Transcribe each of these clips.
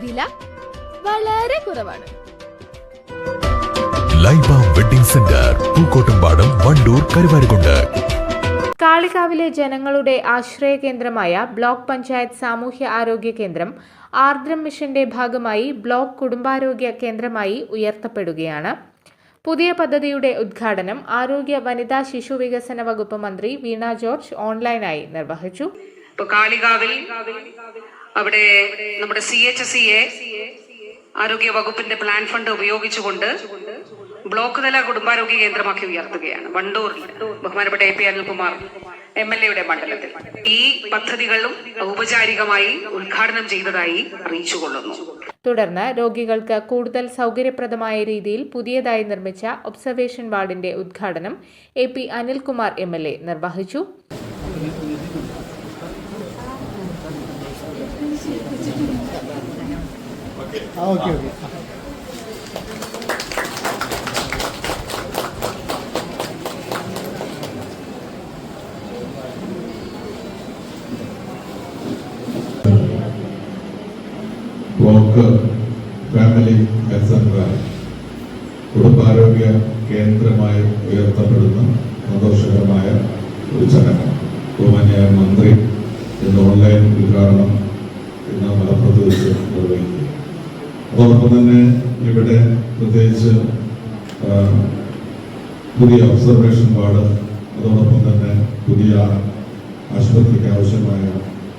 വില വളരെ കുറവാണ്. Laiba wedding centre Pookkottumpadam Wandoor Karuvarakundu. കാളികാവിലെ ജനങ്ങളുടെ ആശ്രയ കേന്ദ്രമായ ബ്ലോക്ക് പഞ്ചായത്ത് സാമൂഹ്യ ആരോഗ്യ കേന്ദ്രം ആർദ്രം മിഷന്റെ ഭാഗമായി ബ്ലോക്ക് കുടുംബാരോഗ്യ കേന്ദ്രമായി ഉയർത്തപ്പെടുകയാണ്. പുതിയ പദ്ധതിയുടെ ഉദ്ഘാടനം ആരോഗ്യ വനിതാ ശിശു വികസന വകുപ്പ് മന്ത്രി വീണ ജോർജ് ഓൺലൈനായി നിർവഹിച്ചു. കാളികാവിൽ അവിടെ നമ്മുടെ സി എച്ച് സി എ ആരോഗ്യ വകുപ്പിന്റെ പ്ലാൻ ഫണ്ട് ഉപയോഗിച്ചുകൊണ്ട് ബ്ലോക്ക് തല കുടുംബാരോഗ്യ കേന്ദ്രമാക്കി ഉയർത്തുകയാണ്. വണ്ടൂരിൽ ബഹുമാനപ്പെട്ട A P Anilkumar M L എയുടെ മണ്ഡലത്തിൽ. ഈ പദ്ധതികളും ഔപചാരികമായി ഉദ്ഘാടനം ചെയ്തതായി അറിയിച്ചുകൊള്ളുന്നു. തുടർന്ന് രോഗികൾക്ക് കൂടുതൽ സൗകര്യപ്രദമായ രീതിയിൽ പുതിയതായി നിർമ്മിച്ച ഒബ്സർവേഷൻ വാർഡിന്റെ ഉദ്ഘാടനം A P Anilkumar M L A നിർവഹിച്ചു. ബ്ലോക്ക് ഫാമിലി ഹെൽത്ത് സെന്ററായി കുടുംബാരോഗ്യ കേന്ദ്രമായി ഉയർത്തപ്പെടുന്ന സന്തോഷകരമായ ഒരു ചടങ്ങ്. ബഹുമാന്യായ മന്ത്രി ഇന്ന് ഓൺലൈൻ ഉദ്ഘാടനം ഇന്ന് മലപ്പുറത്ത് വെച്ച് അതോടൊപ്പം തന്നെ ഇവിടെ പ്രത്യേകിച്ച് പുതിയ ഒബ്സർവേഷൻ വാർഡ് അതോടൊപ്പം തന്നെ പുതിയ ആശുപത്രിക്ക് ആവശ്യമായ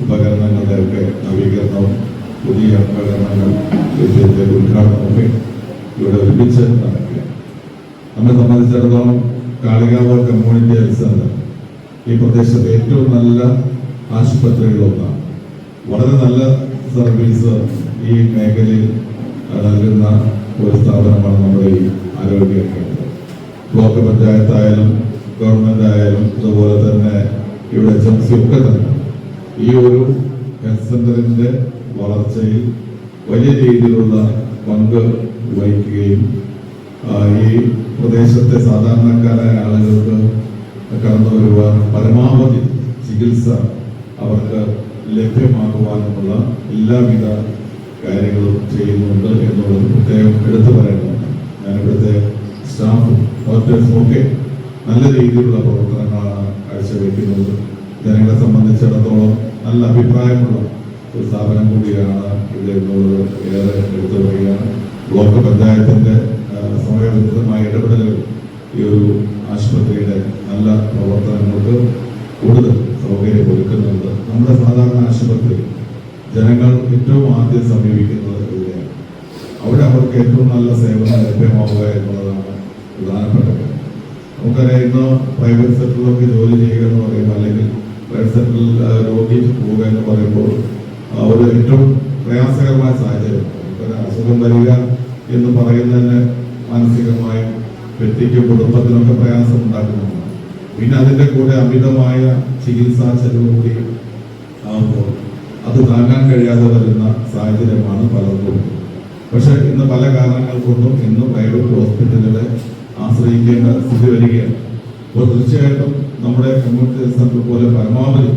ഉപകരണങ്ങളുടെയൊക്കെ നവീകരണവും പുതിയ ഉപകരണങ്ങൾ ഇതിന്റെ ഉദ്ഘാടനമൊക്കെ ഇവിടെ ഒരുമിച്ച് നടക്കുക നമ്മെ സംബന്ധിച്ചിടത്തോളം കാളികാവ് കമ്മ്യൂണിറ്റി ഹെൽത്ത് സെന്റർ ഈ പ്രദേശത്തെ ഏറ്റവും നല്ല ആശുപത്രികളിലൊന്നാണ് വളരെ നല്ല സർവീസ് ഈ മേഖലയിൽ നൽകുന്ന ഒരു സ്ഥാപനമാണ് നമ്മുടെ ഈ ആരോഗ്യ കേന്ദ്രം. ബ്ലോക്ക് പഞ്ചായത്തായാലും ഗവൺമെന്റ് ആയാലും അതുപോലെ തന്നെ ഇവിടെ എച്ച് എം സി ഒക്കെ തന്നെ ഈ ഒരു ഹെൽത്ത് സെന്ററിന്റെ വളർച്ചയിൽ വലിയ രീതിയിലുള്ള പങ്ക് വഹിക്കുകയും ഈ പ്രദേശത്തെ സാധാരണക്കാരായ ആളുകൾക്ക് കടന്നു വരുവാൻ പരമാവധി ചികിത്സ അവർക്ക് ലഭ്യമാകുവാനുമുള്ള എല്ലാവിധ കാര്യങ്ങളും ചെയ്യുന്നുണ്ട് എന്നുള്ളത് പ്രത്യേകം എടുത്തു പറയേണ്ടതാണ് ഞാൻ ഇവിടുത്തെ സ്റ്റാഫും ഓർഡേഴ്സും ഒക്കെ നല്ല രീതിയിലുള്ള പ്രവർത്തനങ്ങളാണ് കാഴ്ചവെക്കുന്നത്. ജനങ്ങളെ സംബന്ധിച്ചിടത്തോളം നല്ല അഭിപ്രായമുള്ള ഒരു സ്ഥാപനം കൂടിയാണ് ഇത് എന്നുള്ളത് ഏറെ എടുത്തു പറയുകയാണ്. ബ്ലോക്ക് പഞ്ചായത്തിന്റെ സമയബന്ധിതമായ ഇടപെടലുകൾ ഈ ഒരു ആശുപത്രിയുടെ നല്ല പ്രവർത്തനങ്ങൾക്ക് കൂടുതൽ സൗകര്യം ഒരുക്കുന്നുണ്ട് നമ്മുടെ സാധാരണ ആശുപത്രി ജനങ്ങൾ ഏറ്റവും ആദ്യം സമീപിക്കുന്നത് ഇവിടെയാണ്. അവിടെ അവർക്ക് ഏറ്റവും നല്ല സേവനം ലഭ്യമാവുക എന്നുള്ളതാണ് പ്രധാനപ്പെട്ട കാര്യം. നമുക്കറിയാം ഇന്ന് പ്രൈവറ്റ് സെക്ടറിലൊക്കെ ജോലി ചെയ്യുക എന്ന് പറയുമ്പോൾ അല്ലെങ്കിൽ പ്രൈവറ്റ് സെക്ടറിൽ ആ, രോഗി പോവുക എന്ന് പറയുമ്പോൾ ഒരു ഏറ്റവും പ്രയാസകരമായ സാഹചര്യം. ഒരു അസുഖം വരിക എന്ന് പറയുന്നതിന് മാനസികമായും വ്യക്തിക്കും കുടുംബത്തിനൊക്കെ പ്രയാസം ഉണ്ടാക്കുന്നുണ്ട് പിന്നെ അതിന്റെ കൂടെ അമിതമായ ചികിത്സാ ചെലവ് കൂടി ആകുമ്പോൾ അത് താങ്ങാൻ കഴിയാതെ വരുന്ന സാഹചര്യമാണ് പലർക്കും പക്ഷെ ഇന്ന് പല കാരണങ്ങൾ കൊണ്ടും ഇന്ന് പ്രൈവറ്റ് ഹോസ്പിറ്റലുകളെ ആശ്രയിക്കേണ്ട സ്ഥിതി വരികയാണ്. അപ്പോൾ തീർച്ചയായിട്ടും നമ്മുടെ കമ്മ്യൂണിറ്റി സെന്റർ പോലെ പരമാവധി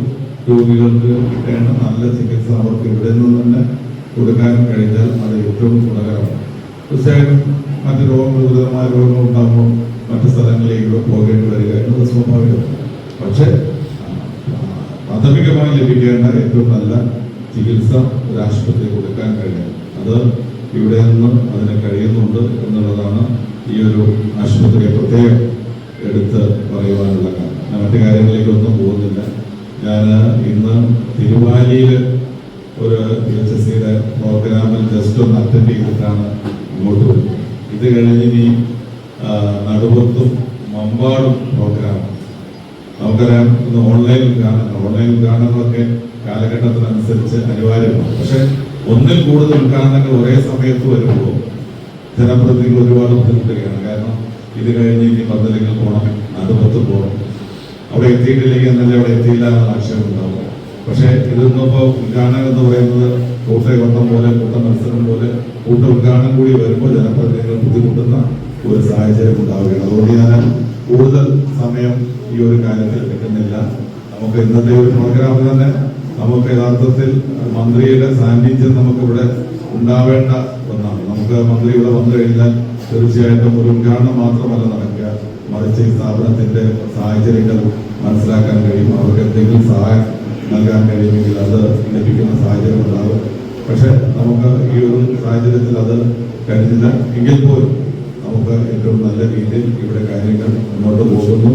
രോഗികൾക്ക് കിട്ടേണ്ട നല്ല ചികിത്സ അവർക്ക് ഇവിടെ നിന്ന് തന്നെ കൊടുക്കാൻ കഴിഞ്ഞാൽ അത് ഏറ്റവും ഗുണകരമാണ്. തീർച്ചയായിട്ടും മറ്റ് രോഗങ്ങൾ ഗുരുതരമായ രോഗങ്ങൾ ഉണ്ടാകുമ്പോൾ മറ്റു സ്ഥലങ്ങളിലേക്ക് പോകേണ്ടി വരിക എന്നത് സ്വാഭാവികമാണ്. പക്ഷേ പ്രാഥമികമായി ലഭിക്കേണ്ട ഏറ്റവും നല്ല ചികിത്സ ഒരു ആശുപത്രി കൊടുക്കാൻ കഴിയും അത് ഇവിടെ നിന്ന് അതിന് കഴിയുന്നുണ്ട് എന്നുള്ളതാണ് ഈ ഒരു ആശുപത്രിയെ പ്രത്യേകം എടുത്ത് പറയുവാനുള്ള കാരണം. ഞാൻ മറ്റു കാര്യങ്ങളിലേക്കൊന്നും പോകുന്നില്ല. ഞാൻ ഇന്ന് തിരുവാലിയിൽ ഒരു പി എച്ച് എസ് സിയുടെ പ്രോഗ്രാമിൽ ജസ്റ്റ് ഒന്ന് അറ്റൻഡ് ചെയ്തിട്ടാണ് ഇങ്ങോട്ട് വരുന്നത്. ഇത് കഴിഞ്ഞ് ഇനി നടുവത്തും മമ്പാടും പ്രോഗ്രാം നമുക്കറിയാം ഇന്ന് ഓൺലൈൻ ഉദ്ഘാടനം ഓൺലൈൻ ഉദ്ഘാടനങ്ങളൊക്കെ കാലഘട്ടത്തിനനുസരിച്ച് അനിവാര്യമാണ്. പക്ഷെ ഒന്നിൽ കൂടുതൽ ഉദ്ഘാടനങ്ങൾ ഒരേ സമയത്ത് വരുമ്പോൾ ജനപ്രതിനിധികൾ ഒരുപാട് ബുദ്ധിമുട്ടുകയാണ്. കാരണം ഇത് കഴിഞ്ഞ് ഇനി പന്തലിങ്ങൾ പോകണം നടുപത്ത് പോകണം അവിടെ എത്തിയിട്ടില്ലെങ്കിൽ എന്നല്ല അവിടെ എത്തിയില്ല എന്ന ആശയം ഉണ്ടാവും പക്ഷേ ഇതിന്നിപ്പോൾ ഉദ്ഘാടനം എന്ന് പറയുന്നത് കൂട്ടയോട്ടം പോലെ കൂട്ട മത്സരം പോലെ കൂട്ട ഉദ്ഘാടനം കൂടി വരുമ്പോൾ ജനപ്രതിനിധികൾ ബുദ്ധിമുട്ടുന്ന ഒരു സാഹചര്യം ഉണ്ടാവുകയാണ്. അതുകൊണ്ട് ഞാൻ കൂടുതൽ സമയം ഈ ഒരു കാര്യത്തിൽ കിട്ടുന്നില്ല. നമുക്ക് ഇന്നത്തെ ഒരു പ്രോഗ്രാം തന്നെ നമുക്ക് യഥാർത്ഥത്തിൽ മന്ത്രിയുടെ സാന്നിധ്യം നമുക്ക് ഇവിടെ ഉണ്ടാവേണ്ട ഒന്നാണ്. നമുക്ക് മന്ത്രി ഇവിടെ വന്നു കഴിഞ്ഞാൽ തീർച്ചയായിട്ടും ഒരു ഉദ്ഘാടനം മാത്രമല്ല നടക്കുക. മറിച്ച് ഈ സ്ഥാപനത്തിന്റെ സാഹചര്യങ്ങൾ മനസ്സിലാക്കാൻ കഴിയും. അവർക്ക് എന്തെങ്കിലും സഹായം നൽകാൻ കഴിയുമെങ്കിൽ അത് ലഭിക്കുന്ന സാഹചര്യം ഉണ്ടാകും. പക്ഷെ നമുക്ക് ഈ ഒരു സാഹചര്യത്തിൽ അത് കഴിഞ്ഞില്ല. എങ്കിൽ പോലും ഏറ്റവും നല്ല രീതിയിൽ ഇവിടെ കാര്യങ്ങൾ മുന്നോട്ട് പോകുന്നു.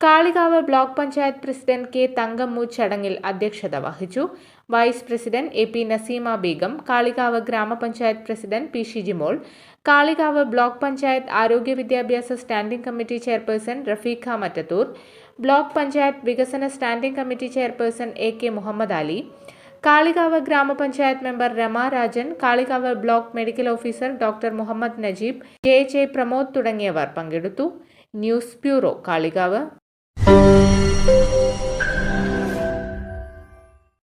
Kalikavu block panchayat president K Thankammu ചടങ്ങിൽ അധ്യക്ഷത വഹിച്ചു. Vice president A P Naseema Beegum Kalikavu ഗ്രാമപഞ്ചായത്ത് president P Shijimol Kalikavu block panchayat ആരോഗ്യ വിദ്യാഭ്യാസ standing committee chairperson Rafeekha Mattathur block panchayat വികസന standing committee chairperson A K Muhammad Ali Kalikavu ഗ്രാമപഞ്ചായത്ത് member Rama Rajan Kalikavu block medical officer doctor Muhammad Najeeb J J Pramod തുടങ്ങിയവർ പങ്കെടുത്തു. News bureau Kalikavu.